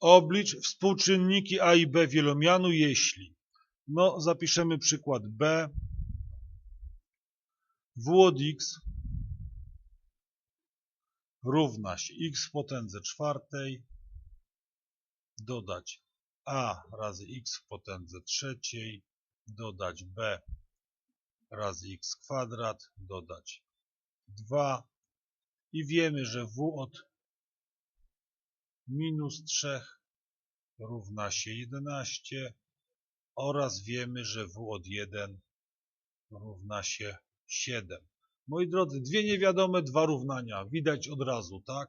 Oblicz współczynniki a i b wielomianu, jeśli. No, zapiszemy przykład b. w od x równa się x w potędze czwartej dodać a razy x w potędze trzeciej dodać b razy x kwadrat dodać 2 i wiemy, że w od minus 3 równa się 11 oraz wiemy, że w od 1 równa się 7. Moi drodzy, dwie niewiadome, dwa równania. Widać od razu, tak?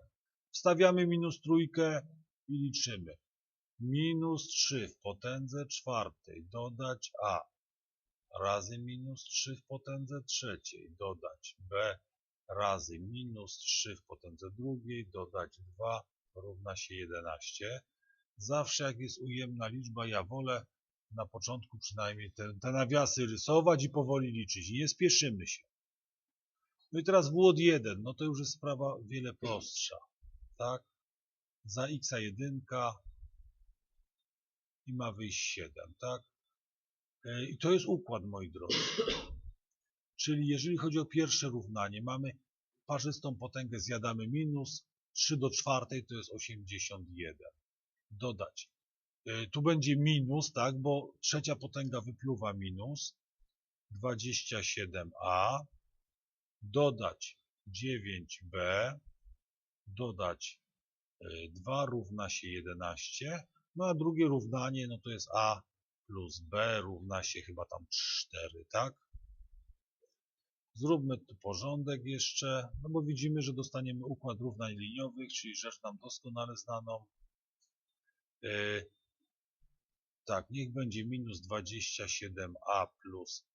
Wstawiamy minus trójkę i liczymy. Minus 3 w potędze czwartej dodać a razy minus 3 w potędze trzeciej dodać b razy minus 3 w potędze drugiej dodać 2 równa się 11. Zawsze jak jest ujemna liczba, ja wolę na początku przynajmniej te, te nawiasy rysować i powoli liczyć. I nie spieszymy się. No i teraz w od 1, no to już jest sprawa wiele prostsza. Tak? Za x jedynka i ma wyjść 7, tak? E, I to jest układ, moi drodzy. Czyli jeżeli chodzi o pierwsze równanie, mamy parzystą potęgę, zjadamy minus, 3 do czwartej to jest 81. Dodać. E, tu będzie minus, tak, bo trzecia potęga wypluwa minus. 27a. Dodać 9b. Dodać 2 e, równa się 11. No a drugie równanie, no to jest a plus b równa się chyba tam 4, tak? Zróbmy tu porządek jeszcze, no bo widzimy, że dostaniemy układ równań liniowych, czyli rzecz nam doskonale znaną. Yy, tak, niech będzie minus 27a plus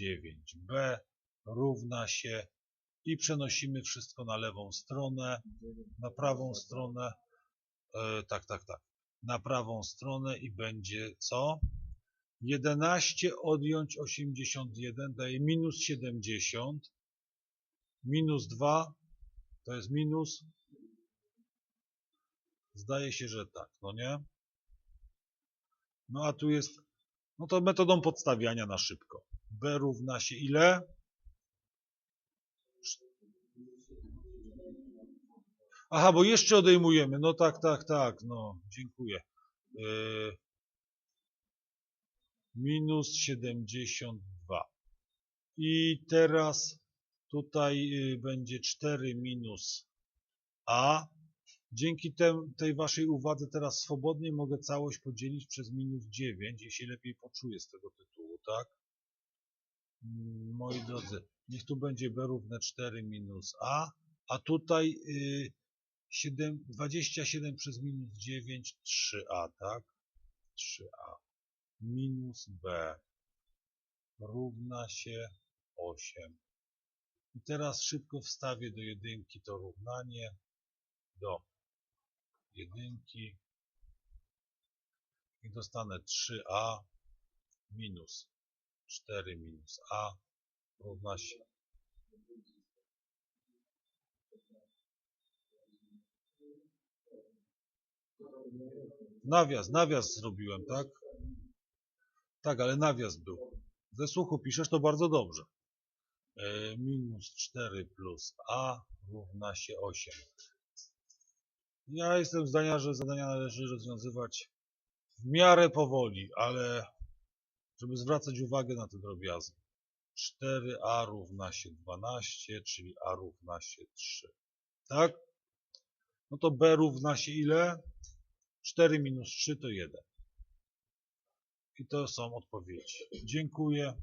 9b równa się i przenosimy wszystko na lewą stronę, na prawą stronę, yy, tak, tak, tak, na prawą stronę i będzie co? 11 odjąć 81 daje minus 70. Minus 2 to jest minus. Zdaje się, że tak, no nie? No a tu jest, no to metodą podstawiania na szybko. B równa się ile? Aha, bo jeszcze odejmujemy. No tak, tak, tak, no, dziękuję. Yy, minus 72. I teraz tutaj y, będzie 4 minus a. Dzięki tej waszej uwadze teraz swobodnie mogę całość podzielić przez minus 9, jeśli lepiej poczuję z tego tytułu, tak? Mm, moi drodzy, niech tu będzie b równe 4 minus a, a tutaj y, 7, 27 przez minus 9, 3a, tak? 3a minus b równa się 8. I teraz szybko wstawię do jedynki to równanie, do jedynki i dostanę 3a minus 4 minus a równa się Nawias, nawias zrobiłem, tak? Tak, ale nawias był. Ze słuchu piszesz to bardzo dobrze. E, minus 4 plus a równa się 8. Ja jestem zdania, że zadania należy rozwiązywać w miarę powoli, ale żeby zwracać uwagę na te drobiazgi. 4a równa się 12, czyli a równa się 3. Tak? No to b równa się ile? 4 minus 3 to 1. I to są odpowiedzi. Dziękuję.